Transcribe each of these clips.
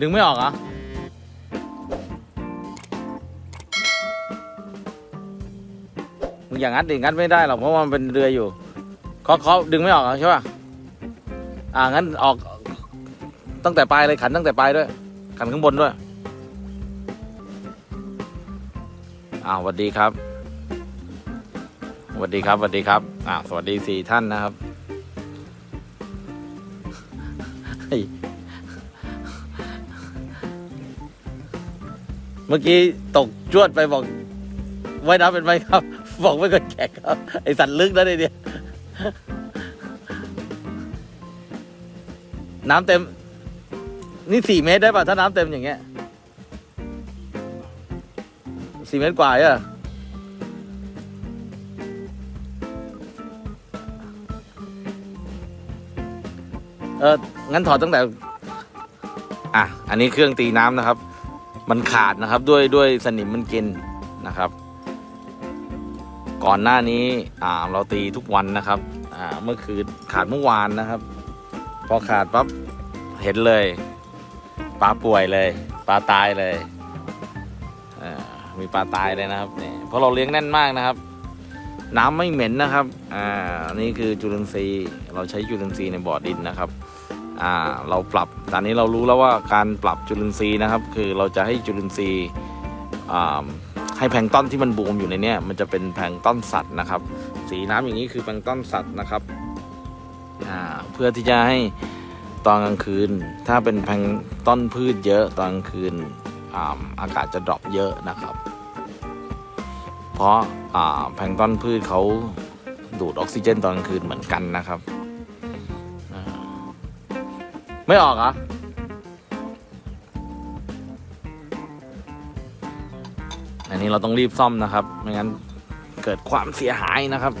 ดึงไม่ออกเหรอ มึงอย่างงัดดิงัดไม่ได้หรอกเพราะว่ามันเป็นเรืออยู่เคาะเคาะดึงไม่ออกเหรอใช่ป่ะ อ่างั้นออก ตั้งแต่ปลายเลยขันตั้งแต่ปลายด้วย ขันข้างบนด้วย อ้าวสวัสดีครับสวัสดีครับสวัสดีครับ อ่าสวัสดีสี่ท่านนะครับ เมื่อกี้ตกจวดไปบอกว่ายน้ำเป็นไหมครับ บอกไม่กดแขกครับ ไอสัตว์ลึกนะเนี่ยน้ำเต็ม นี่สี่เมตรได้ป่ะ ถ้าน้ำเต็มอย่างเงี้ยสี่เมตรกว่าอะเอองั้นถอดตั้งแต่ อะ อันนี้เครื่องตีน้ำนะครับ มันขาดนะครับด้วยด้วยสนิมมันกินนะครับ ก่อนหน้านี้อ่าเราตีทุกวันนะครับอ่าเมื่อคืนขาดเมื่อวานนะครับ พอขาดปั๊บเห็นเลยปลาป่วยเลยปลาตายเลยมีปลาตายเลยนะครับเนี่เพราะเราเลี้ยงแน่นมากนะครับ น้ำไม่เหม็นนะครับอ่านี่คือจุลินทรีย์เราใช้จุลินทรีย์ในบ่อดินนะครับ อ่าเราปรับตอนนี้เรารู้แล้วว่าการปรับจุลินทรีย์นะครับ คือเราจะให้จุลินทรีย์อ่าให้แพลงต้นที่มันบูมอยู่ในเนี้ยมันจะเป็นแพลงต้นสัตว์นะครับ สีน้ำอย่างนี้คือแพลงต้นสัตว์นะครับอ่าเพื่อที่จะให้ตอนกลางคืน ถ้าเป็นแพลงต้นพืชเยอะตอนกลางคืนอ่าอากาศจะดรอปเยอะนะครับ เพราะอ่าแพลงต้นพืชเขาดูดออกซิเจนตอนกลางคืนเหมือนกันนะครับ ไม่ออกเหรอ อันนี้เราต้องรีบซ่อมนะครับ ไม่งั้นเกิดความเสียหายนะครับ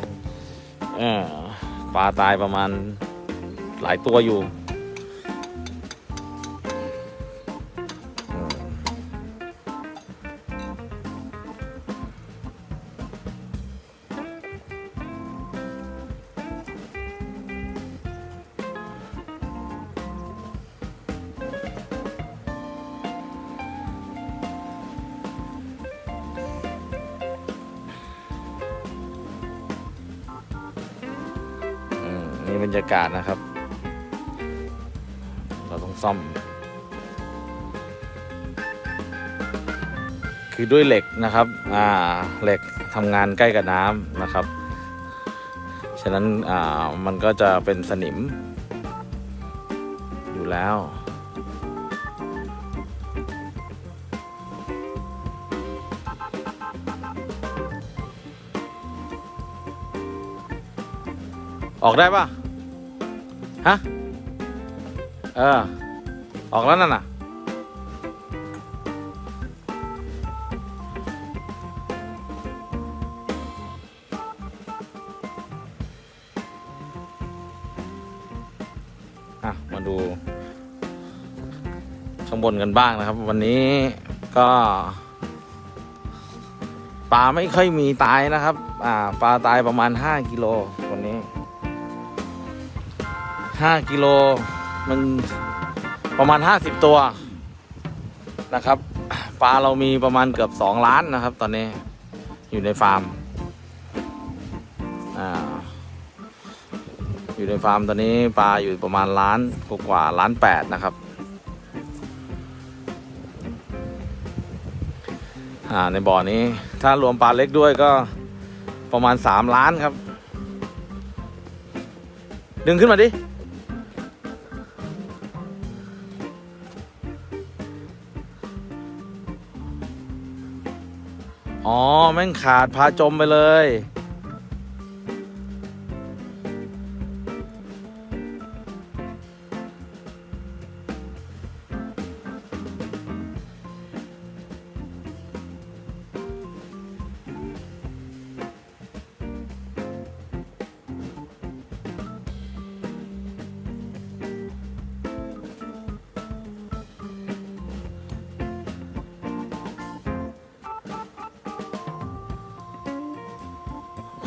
เออปลาตายประมาณหลายตัวอยู่ นี่บรรยากาศนะครับ เราต้องซ่อม คือด้วยเหล็กนะครับอ่าเหล็กทำงานใกล้กับน้ำนะครับ ฉะนั้นอ่ามันก็จะเป็นสนิม อยู่แล้วออกได้ปะ ฮะ เออ ออกแล้วนั่นน่ะ อะ มาดู ข้างบนกันบ้างนะครับ วันนี้ก็ปลาไม่ค่อยมีตายนะครับ อ่า ปลาตายประมาณ 5 กิโลวันนี้ 5กิโลมันประมาณ 50 ตัวนะครับปลาเรามีประมาณเกือบ 2 ล้านนะครับ ตอนนี้อยู่ในฟาร์มอ่าอยู่ในฟาร์มตอนนี้ปลาอยู่ประมาณล้านกว่าล้านแปดนะครับอ่าในบ่อนี้ถ้ารวมปลาเล็กด้วยก็ประมาณ 3 ล้านครับ ดึงขึ้นมาดิ อ๋อ แม่งขาดพาจมไปเลย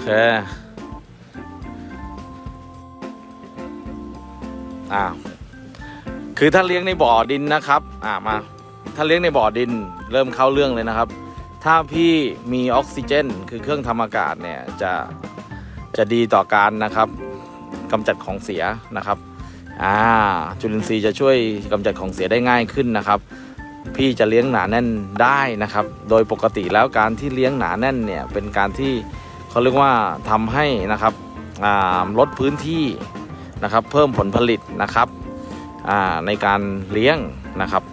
เคอ้าคือถ้าเลี้ยงในบ่อดินนะครับ อ่ามา ถ้าเลี้ยงในบ่อดิน เริ่มเข้าเรื่องเลยนะครับ ถ้าพี่มีออกซิเจน คือเครื่องทำอากาศเนี่ยจะจะดีต่อการนะครับกำจัดของเสียนะครับ อ่า จุลินทรีย์จะช่วยกำจัดของเสียได้ง่ายขึ้นนะครับพี่จะเลี้ยงหนาแน่นได้นะครับ โดยปกติแล้วการที่เลี้ยงหนาแน่นเนี่ยเป็นการที่ เขาเรียกว่าทำให้นะครับลดพื้นที่นะครับ เพิ่มผลผลิตนะครับในการเลี้ยงนะครับ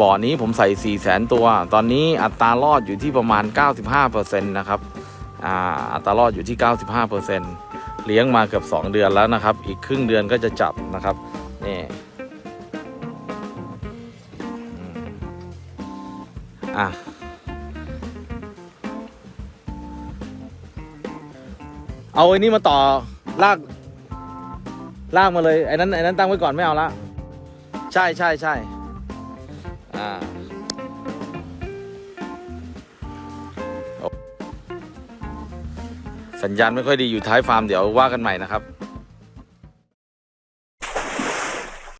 บ่อนี้ผมใส่ 4 0 0แสนตัว ตอนนี้อัตรารอดอยู่ที่ประมาณ 95%นะครับอัตรารอดอยู่ที่ 95%เลี้ยงมาเกือบ 2 เดือนแล้วนะครับ อีกครึ่งเดือนก็จะจับนะครับนี่อะ เอาไอ้นี่มาต่อลาก ลากมาเลยไอ้นั้นไอ้นั้นตั้งไว้ก่อนไม่เอาละใช่ใช่ใช่อ่าสัญญาณไม่ค่อยดีอยู่ท้ายฟาร์มเดี๋ยวว่ากันใหม่นะครับ